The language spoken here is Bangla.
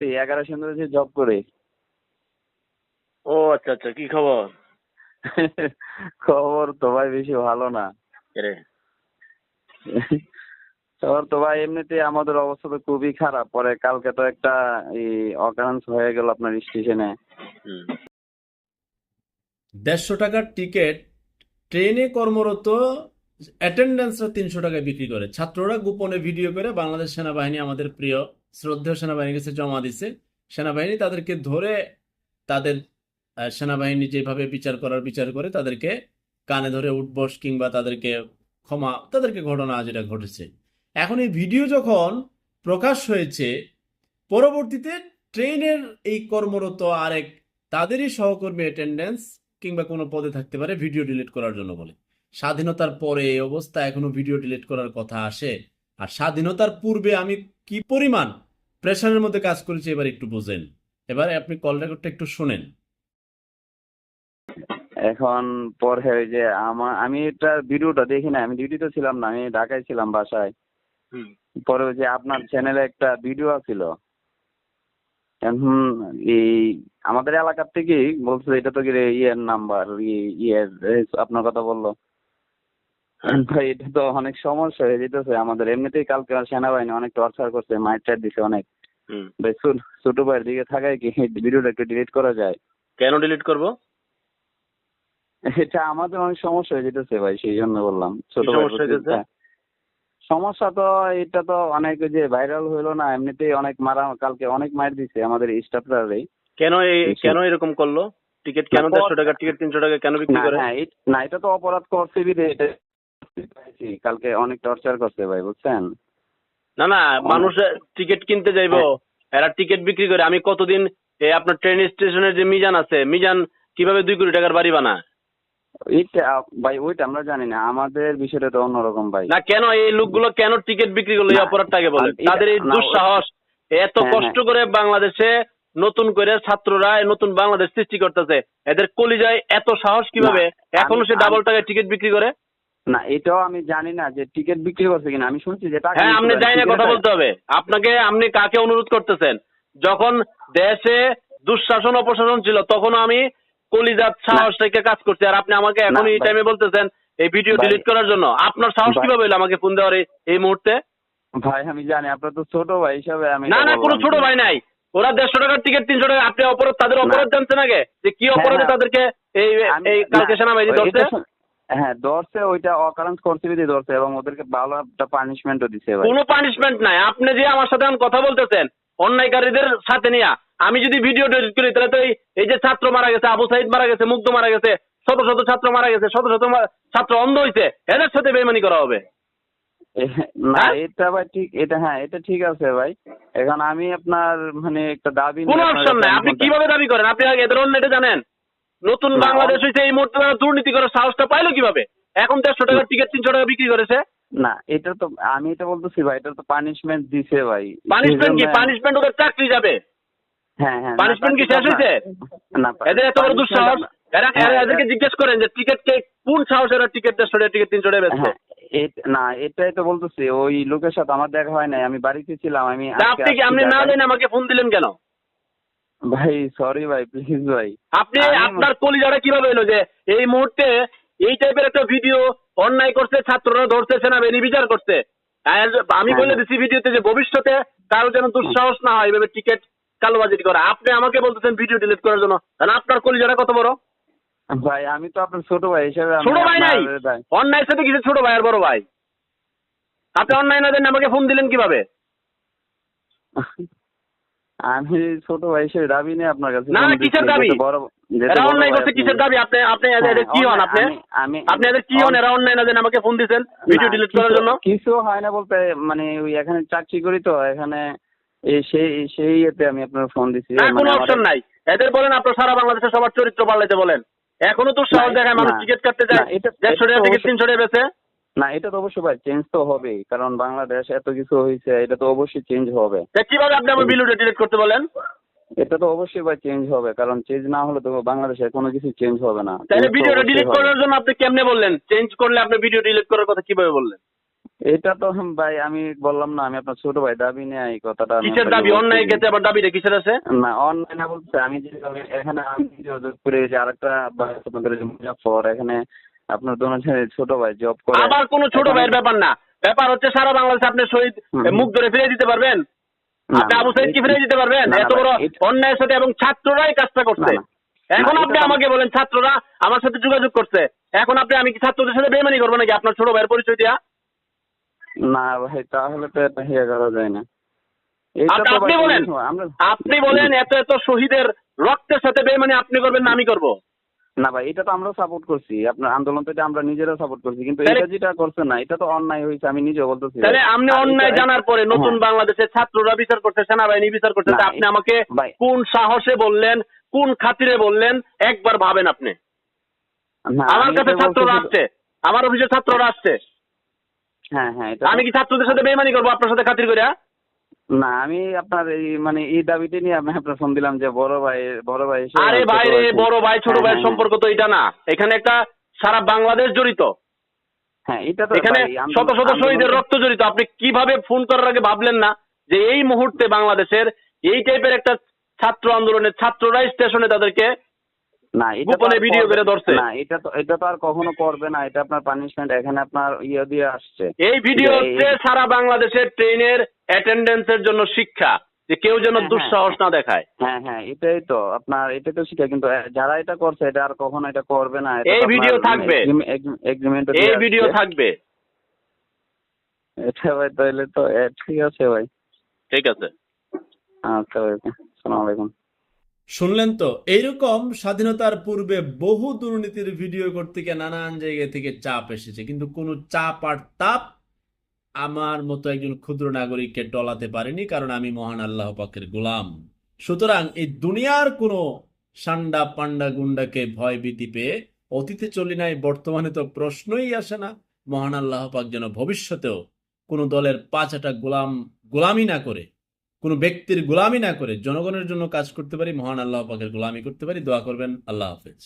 এগারো সুন্দর জব করে। ও আচ্ছা আচ্ছা কি খবর? খবর তো ভাই বেশি ভালো না। খবর তো ভাই এমনিতে আমাদের অবস্থা তো খুবই খারাপ। পরে কালকে তো একটা অকারেন্স হয়ে গেল আপনার স্টেশনে দেড়শো টাকার টিকিট ট্রেনে কর্মরত অ্যাটেন্ডেন্সরা তিনশো টাকায় বিক্রি করে। ছাত্ররা গোপনে ভিডিও করে বাংলাদেশ সেনাবাহিনী আমাদের প্রিয়। শ্রদ্ধেয় সেনাবাহিনীর কাছে জমা দিছে। সেনাবাহিনী তাদেরকে ধরে তাদের সেনাবাহিনী যেভাবে বিচার করার বিচার করে তাদেরকে কানে ধরে উঠবস কিংবা তাদেরকে ক্ষমা, তাদেরকে ঘটনা যেটা ঘটেছে। এখন এই ভিডিও যখন প্রকাশ হয়েছে, পরবর্তীতে ট্রেনের এই কর্মরত আরেক তাদেরই সহকর্মী অ্যাটেন্ডেন্স কিংবা কোনো পদে থাকতে পারে ভিডিও ডিলিট করার জন্য বলে। স্বাধীনতার পরে এই অবস্থা এখনও ভিডিও ডিলিট করার কথা আসে। আর স্বাধীনতার পূর্বে আমি কি পরিমাণ প্রেশারের মধ্যে কাজ করেছি এবার একটু বোঝেন। এবারে আপনি কল রেকর্ডটা একটু শোনেন। এখন পরে ওই যে আমার আমি এটা ভিডিওটা দেখি না আমি ডিউটিতে ছিলাম না আমি ঢাকায় ছিলাম বাসায়। হুম। পরে ওই যে আপনার চ্যানেলে একটা ভিডিও ছিল এখন এই আমাদের এলাকার থেকেই বলছে এটা তো কি রে ইয়ের নাম্বার ইয়ের আপনার কথা বলল। ভাই এটা তো অনেক সমস্যা হয়ে যেতেছে। আমাদের এমনিতেই কালকে সেনাবাহিনী অনেক টর্চার করছে মাইট টাইট দিছে অনেক। ভাই ছোট ভাইয়ের দিকে থাকায় কি ভিডিওটা একটু ডিলিট করা যায়? কেন ডিলিট করব? এটা আমাদের অনেক সমস্যা হয়ে যেতেছে ভাই সেই জন্য বললাম ছোট ভাই সমস্যা হয়ে। সমস্যা তো এটা তো অনেক যে ভাইরাল হইল না এমনিতেই অনেক মারা কালকে অনেক মার দিছে আমাদের স্টাফরাই কেন এই কেন এরকম করল? টিকিট কেন দেড়শো টাকা টিকিট তিনশো টাকা কেন বিক্রি করে? না এটা তো অপরাধ করছে বিধে এটা পাইছি। কালকে অনেক টর্চার করছে ভাই বুঝছেন? না না মানুষ টিকিট কিনতে যাইবো। এরা টিকিট বিক্রি করে আমি কতদিন এই আপনার ট্রেন স্টেশনের যে মিজান আছে মিজান কীভাবে দুই কোটি টাকার বাড়ি বানায়? এইটা ভাই ওইটা আমরা জানি না আমাদের বিষয়টা তো অন্যরকম ভাই। না কেন এই লোকগুলো কেন টিকিট বিক্রি করল এই অপরাধটাকে বলে তাদের এই দুঃসাহস এত হ্যাঁ, কষ্ট করে বাংলাদেশে নতুন করে ছাত্ররা নতুন বাংলাদেশ সৃষ্টি করতেছে এদের কলিজায় এত সাহস কীভাবে? এখনও সে ডাবল টাকায় টিকিট বিক্রি করে? না এটাও আমি জানি না যে টিকিট বিক্রি করছে কিনা। আমি শুনছি যে টাকা হ্যাঁ আপনি। যাই না কথা বলতে হবে। আপনাকে আপনি কাকে অনুরোধ করতেছেন? যখন দেশে দুঃশাসন অপশাসন ছিল তখনও আমি কলিজাত সাহস রেখে কাজ করছি। আর আপনি আমাকে এখন এই টাইমে বলতেছেন এই ভিডিও ডিলিট করার জন্য। আপনার সাহস কীভাবে হলো আমাকে ফোন দেওয়ার এই- মুহূর্তে? ভাই আমি জানি আপনার তো ছোট ভাই হিসাবে আমি না না কোনো ছোট ভাই নাই। ওরা দেড়শো টাকার টিকিট তিনশো টাকা আপনি অপরাধ তাদের অপরাধ জানছেন আগে? যে কি অপরাধে। তাদেরকে এই এই কালকে সেনাবাহিনী ধরছে? হ্যাঁ ধরছে ওইটা অকারেন্স করছে বিধি ধরছে এবং ওদেরকে ভালো একটা পানিশমেন্টও দিছে ভাই। কোনো পানিশমেন্ট নাই। আপনি যে আমার সাথে এখন কথা বলতেছেন অন্যায়কারীদের সাথে নিয়ে আমি যদি ভিডিও ডিলিট করি তাহলে তো এই- যে ছাত্র মারা গেছে আবু সাইদ মারা গেছে মুগ্ধ মারা গেছে শত শত ছাত্র মারা গেছে শত শত ছাত্র অন্ধ হয়েছে এদের সাথে বেমানি করা হবে? না হ্যাঁ? এটা ভাই ঠিক এটা হ্যাঁ এটা ঠিক আছে ভাই। এখন আমি আপনার মানে একটা দাবি কোনো অপশন নাই। আপনি কীভাবে দাবি করেন? আপনি এদের অন্য এটা জানেন। নতুন বাংলাদেশ হয়েছে এই মুহূর্তে তারা দুর্নীতি করার সাহসটা পাইলো কীভাবে? এখন দেড়শো টাকার টিকিট তিনশো টাকা বিক্রি করেছে। না এটা তো আমি এটা বলতেছি ভাই এটা তো পানিশমেন্ট দিছে ভাই। পানিশমেন্ট কি? পানিশমেন্ট ওদের চাকরি যাবে। হ্যাঁ হ্যাঁ punishment কি শেষ হয়েছে? এদের এত বড় দুঃসাহস। এরা হ্যাঁ, এদেরকে জিজ্ঞেস করেন যে টিকিট কে কোন সাহস এরা টিকিট দেড়শো টাকা টিকিট তিনশো টাকা বেচছে হ্যাঁ, না এটাই তো বলতেছি ওই লোকের সাথে আমার দেখা হয় নাই আমি বাড়িতে ছিলাম আমি আপনি কি আপনি না। জানেন আমাকে ফোন দিলেন কেন? ভাই সরি ভাই প্লিজ ভাই। আপনি আপনার কলিজাটা কীভাবে এলো যে এই মুহূর্তে এই টাইপের একটা ভিডিও অন্যায় করছে ছাত্ররা ধরছে সেনাবাহিনী বিচার করছে। আমি হ্যাঁ। বলে দিছি ভিডিওতে যে ভবিষ্যতে কারও যেন দুঃসাহস না হয় এভাবে টিকিট কালোবাজি করা। আপনি আমাকে বলতেছেন ভিডিও ডিলিট করার জন্য। তাহলে আপনার কলিজাটা কত বড়? ভাই আমি তো আপনার ছোট ভাই হিসেবে ছোট ভাই নাই। অন্যায়ের সাথে কিছু ছোট ভাই আর বড় ভাই? আপনি অন্যায় না দেন আমাকে ফোন দিলেন কীভাবে? আমি ছোট ভাই হিসেবে দাবি নেই আপনার কাছে না, কিসের দাবি? এরা করছে কিসের দাবি? আপনি আপনি এদের হ্যাঁ, কি হন আপনি? আমি- আপনি এদের কি হন? এরা আমাকে ফোন ভিডিও ডিলিট করার জন্য? কিছু হয় না বলতে মানে ওই এখানে চাকরি করি তো এখানে এই সেই সেই ইয়েতে আমি আপনার ফোন দিছি। না মানে কোনো অপশন নাই। এদের বলেন আপনার সারা বাংলাদেশে সবার চরিত্র পাল্টাইতে বলেন। এখনও তো সাহস না, দেখায় মানুষ টিকিট কাটতে যায়। দেড়শো টাকা টিকিট তিনশো টাকা বেছে না এটা তো অবশ্যই ভাই চেঞ্জ তো হবেই কারণ বাংলাদেশ এত কিছু হয়েছে এটা তো অবশ্যই চেঞ্জ হবে। কীভাবে আপনি আমার ভিডিওটা ডিলিট করতে বলেন? এটা তো অবশ্যই ভাই চেঞ্জ হবে কারণ চেঞ্জ না হলে তো বাংলাদেশে কোনো কিছু চেঞ্জ হবে না। তাহলে ভিডিওটা ডিলিট করার জন্য আপনি কেমনে বললেন? চেঞ্জ করলে আপনি ভিডিও ডিলিট করার কথা কীভাবে বললেন? এটা তো ভাই আমি বললাম না আমি আপনার ছোট ভাই দাবি নিয়ে এই কথাটা কিসের দাবি। অন্যায় ক্ষেত্রে আবার দাবিটা কিসের আছে? না অনলাইনে বলছে আমি যে এখানে আমি যোগাযোগ করে যে আরেকটা আপনাদের যে মুজাফর এখানে আপনার দোনো ছোট ভাই জব করে। আবার কোনো ছোট ভাইয়ের ব্যাপার না। ব্যাপার হচ্ছে সারা বাংলাদেশে আপনি শহীদ মুখ ধরে ফিরিয়ে দিতে পারবেন? আপনি আবু এটা- দিতে পারবেন? এত বড় অন্যায়ের সাথে এবং ছাত্ররাই কাজটা করছে। এখন আপনি আমাকে বলেন ছাত্ররা আমার সাথে যোগাযোগ করছে। এখন আপনি আমি কি ছাত্রদের সাথে বেমানি করব নাকি? আপনার ছোট ভাইয়ের পরিচয় দিয়া? না ভাই তাহলে তো এটা ইয়ে করা যায় না। আপনি- তো আপনি বলেন। আপনি বলেন এত এত শহীদের রক্তের সাথে বেমানি আপনি করবেন না আমি করব। না ভাই এটা তো আমরাও সাপোর্ট করছি। আপনার আন্দোলন তো আমরা নিজেরাও সাপোর্ট করছি কিন্তু এটা যেটা করছে না এটা তো অন্যায় হয়েছে আমি নিজেও বলতেছি তাহলে আপনি অন্যায় জানার পরে নতুন হ্যাঁ। বাংলাদেশের ছাত্ররা বিচার করছে সেনাবাহিনী বিচার করছে আপনি আমাকে। কোন সাহসে বললেন কোন খাতিরে বললেন একবার ভাবেন আপনি। আমার কাছে ছাত্ররা আসছে আমার অফিসে ছাত্ররা আসছে। হ্যাঁ হ্যাঁ আমি কি ছাত্রদের সাথে বেমানি করব আপনার সাথে খাতির করে না আমি আপনার এই মানে এই দাবিতে নিয়ে আমি আপনার ফোন দিলাম যে বড় ভাই বড় ভাই আরে ভাই রে বড় ভাই ছোট হ্যাঁ, ভাইয়ের হ্যাঁ, সম্পর্ক তো এটা না। এখানে একটা সারা বাংলাদেশ জড়িত। হ্যাঁ এটা তো এখানে শত শত শহীদের রক্ত জড়িত। আপনি কীভাবে ফোন করার আগে ভাবলেন না যে এই মুহূর্তে বাংলাদেশের এই টাইপের একটা ছাত্র আন্দোলনের ছাত্ররাই স্টেশনে তাদেরকে না এটা গোপনে ভিডিও করে ধরছে। না এটা তো এটা তো আর কখনো করবে না। এটা আপনার পানিশমেন্ট এখানে আপনার ইয়ে দিয়ে আসছে। এই ভিডিও হচ্ছে সারা বাংলাদেশের ট্রেনের অ্যাটেন্ডেন্সের জন্য শিক্ষা যে কেউ যেন হ্যাঁ, দুঃসাহস না দেখায়। হ্যাঁ হ্যাঁ এটাই তো। আপনার এটা তো শিখা কিন্তু যারা এটা করছে এটা আর কখনো এটা করবে না। এই ভিডিও থাকবে। এগ্রিমেন্ট এই ভিডিও থাকবে। এটা ভাই তাহলে তো ঠিক আছে ভাই। ঠিক আছে। আচ্ছা ভাই আসসালামু আলাইকুম। শুনলেন তো? এইরকম স্বাধীনতার পূর্বে বহু দুর্নীতির ভিডিও করতে গিয়ে নানান জায়গা থেকে চাপ এসেছে কিন্তু কোনো চাপ আর তাপ আমার মতো একজন ক্ষুদ্র নাগরিককে টলাতে পারেনি কারণ আমি মহান আল্লাহ পাকের গোলাম। সুতরাং এই দুনিয়ার কোনো সান্ডা পান্ডা গুন্ডাকে ভয় ভীতি পেয়ে অতীতে চলি নাই, বর্তমানে তো প্রশ্নই আসে না। মহান আল্লাহ পাক যেন ভবিষ্যতেও কোনো দলের পাঁচাটা গোলাম গোলামি না করে, কোনো ব্যক্তির গোলামি না করে জনগণের জন্য কাজ করতে পারি, মহান আল্লাহ পাকের গোলামি করতে পারি। দোয়া করবেন। আল্লাহ হাফেজ।